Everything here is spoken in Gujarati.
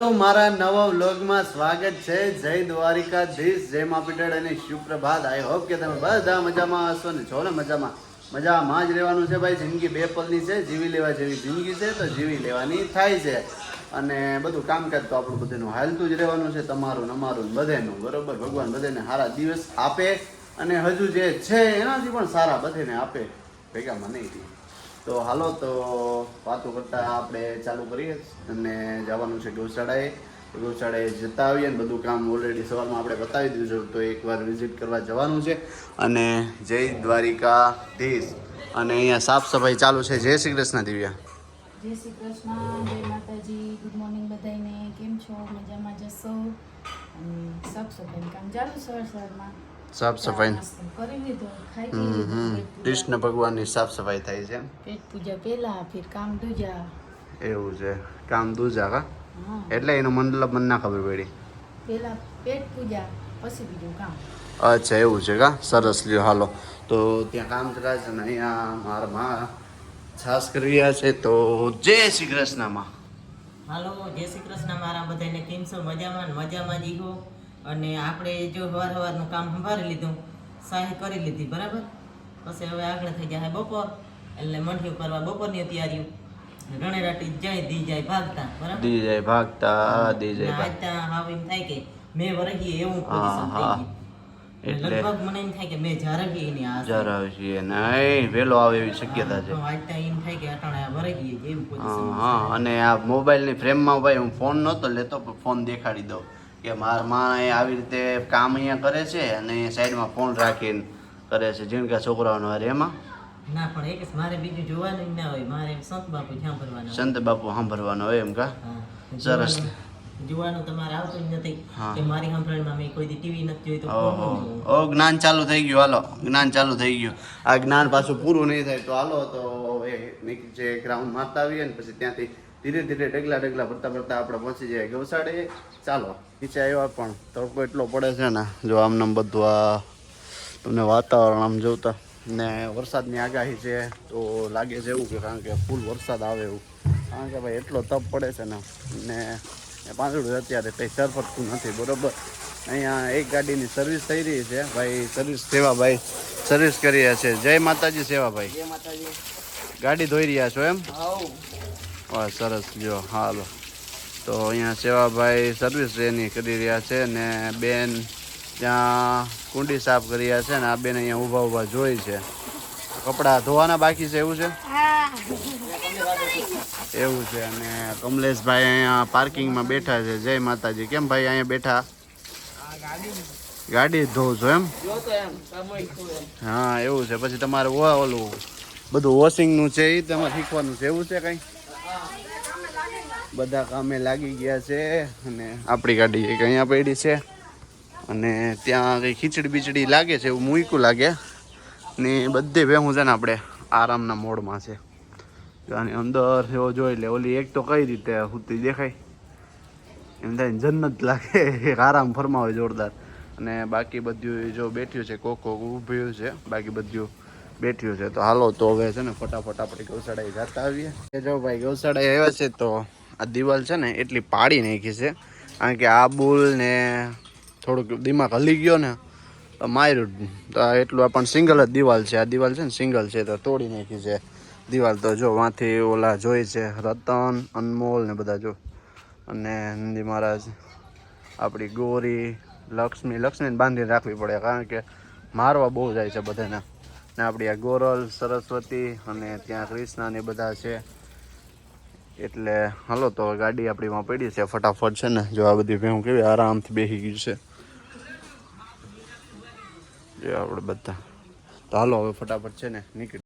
તો મારા નવા વ્લોગમાં સ્વાગત છે. જય દ્વારિકાધીશ, જય મા પીટળ અને સુપ્રભાત. આઈ હોપ કે તમે બધા મજામાં હશો ને છો ને મજામાં? મજામાં જ રહેવાનું છે ભાઈ. જિંદગી બે પલની છે. જીવી લેવા જેવી જિંદગી છે તો જીવી લેવાની થાય છે. અને બધું કામકાજ તો આપણું બધાનું હાલતું જ રહેવાનું છે. તમારું અમારું બધાનું. બરોબર? ભગવાન બધાને સારા દિવસ આપે. અને હજુ જે છે એનાથી પણ સારા બધાને આપે. ભેગા મને તો હાલો, તો વાતો કરતા આપણે ચાલુ કરીએ. અને જવાનું છે ગૌશાળાએ. ગૌશાળાએ જતા આવીએ ને બધું કામ ઓલરેડી સવારમાં આપણે બતાવી દીધું તો એકવાર વિઝિટ કરવા જવાનું છે. અને જય દ્વારિકાધીશ અને અહીંયા સાફ સફાઈ ચાલુ છે. જય શ્રી કૃષ્ણ દિવ્યા. જય શ્રી કૃષ્ણ. જય માતાજી. ગુડ મોર્નિંગ બધાને કેમ છો? મજામાં જશો અને સાફ સફાઈ કામ ચાલુ સવાર સવારમાં. સાફ સફાઈ. કૃષ્ણ ભગવાનની સાફ સફાઈ થાય છે પેટ પૂજા પહેલા ફિર કામ દૂજા એવું છે. કામ દૂજા કા? હા. એટલે એનો મંડલબ મને ના ખબર પડી. પહેલા પેટ પૂજા પછી બીજું કામ. અચ્છા એવું છે કા? સરસ લ્યો હાલો. તો ત્યાં કામ ચલાવે છે ને અહીંયા મારા માં છાસ કરી રહ્યા છે. તો જય શ્રી કૃષ્ણમાં હાલો જય શ્રી કૃષ્ણ મારા બધાને કેમ છો? મજામાં મજામાં જ હો અને આપણે જો સવાર સવારનું કામ સંભાળી લીધું સાહી કરી લીધી બરાબર? પછી હવે આગળ થઈ જાય બપોર એટલે મંઠ્યું કરવા બપોરની તૈયારીઓ. રણેરાટી જાય દી જાય ભાગતા બરાબર? દી જાય ભાગતા દી જાય ભાગતા. હાવ એમ થાય કે મેં વરગીએ એવું પોઝિશન હા. થઈ ગઈ એટલે લગભગ મને એમ થાય કે મેં જારગી એની આ જરા આવે નહીં વેલો આવે એવી શક્યતા છે. આજતા એમ થાય કે અટાણે વરગીએ જેવું પોઝિશન હા અને આ મોબાઈલની ફ્રેમમાં ભાઈ હું ફોન નહોતો લેતો પણ ફોન દેખાડી દઉં. કે મારા માં એ આવી રીતે કામ અહીંયા કરે છે અને સાઈડમાં ફોન રાખીને કરે છે. જીણકા છોકરાઓનો હારે એમાં. ના પણ એક મારે બીજું જોવાનું ના હોય. મારે સંત બાપુ સાંભળવાના સંત બાપુ સાંભળવાનો હોય એમ કા? સરસ. જોવાનું- તમારે આવતું જ નથી. કે મારી સાંભળવામાં મેં કોઈ ટીવી નથી જોઈ તો. ઓ જ્ઞાન ચાલુ થઈ ગયું. હાલો. જ્ઞાન ચાલુ થઈ ગયું. આ જ્ઞાન પાછું પૂરું નહીં થાય તો હાલો તો એ જે ગ્રાઉન્ડ મારતા આવીએ ને પછી ત્યાંથી ધીરે ધીરે ડગલા ડગલા ભરતા ભરતા આપણે પહોંચી જાય ગૌશાળે ચાલો નીચે આવ્યા પણ તડકો એટલો પડે છે ને જો આમનામ બધું આ તમને વાતાવરણ આમ જોતા ને વરસાદની આગાહી છે તો લાગે છે એવું કે કારણ કે ફૂલ વરસાદ આવે એવું. કારણ કે ભાઈ એટલો તપ પડે છે ને ને પાંદડું અત્યારે કંઈ સરફટતું નથી બરોબર? અહીંયા એક ગાડીની સર્વિસ થઈ રહી છે ભાઈ સર્વિસ સેવાભાઈ સર્વિસ કરી રહ્યા છે. જય માતાજી સેવાભાઈ. ગાડી ધોઈ રહ્યા છો એમ? વાહ, સરસ, જો, હાલો. તો અહીંયા સેવાભાઈ સર્વિસ એની કરી રહ્યા છે ને બેન ત્યાં કુંડી સાફ કરી રહ્યા છે ને આ બેન અહીંયા ઊભા ઊભા જોઈ છે. કપડાં ધોવાના બાકી છે, એવું છે? એવું છે, અને કમલેશભાઈ અહીંયા પાર્કિંગમાં બેઠા છે. જય માતાજી. કેમ ભાઈ અહીંયા બેઠા? ગાડી ધોવ છો એમ? હા, એવું છે. પછી તમારે ઓલું બધું વોશિંગનું છે એ તમારે શીખવાનું છે. એવું છે કંઈ? બધા કામે લાગી ગયા છે અને આપણી ગાડી એક અહીંયા પડી છે. અને ત્યાં કંઈ ખીચડી બીચડી લાગે છે એવું મૂકું લાગે. ને બધે ભેહું છે ને આપણે આરામના મોડમાં છે. આની અંદર એવો જોઈ લે, ઓલી એક તો કઈ રીતે હુતી દેખાય. એમ થાય જન્નત લાગે આરામ ફરમાવે જોરદાર. અને બાકી બધું જો બેઠ્યું છે, કોકો ઊભ્યું છે, બાકી બધું બેઠ્યું છે. તો હાલો તો હવે છે ને ફટાફટ આપણે ગૌશાળાએ જતા આવીએ. જો ભાઈ ગૌશાળાએ આવ્યા છે તો આ દિવાલ છે ને એટલી પાડી નાખી છે. કારણ કે આ બોલ ને થોડુંક દિમાગ હલી ગયો ને તો માર્યું તો એટલું આ પણ સિંગલ જ દિવાલ છે. આ દિવાલ છે ને સિંગલ છે તો તોડી નાખી છે. દિવાલ તો જો વાંથી ઓલા જોઈ છે. રતન, અનમોલ ને બધા જો. અને નંદી મહારાજ, આપણી ગોરી, લક્ષ્મી, લક્ષ્મીને બાંધીને રાખવી પડે. કારણ કે મારવા બહુ જાય છે બધાને. ને આપણી આ ગોરલ, સરસ્વતી અને ત્યાં કૃષ્ણ ને બધા છે. એટલે હાલો, તો ગાડી આપણીમાં પડી છે. ફટાફટ છે ને, જો આ બધી ભેહું કેવી આરામથી બેસી ગયું છે. જે આપણે બધા. તો હાલો, હવે ફટાફટ છે ને નીકળી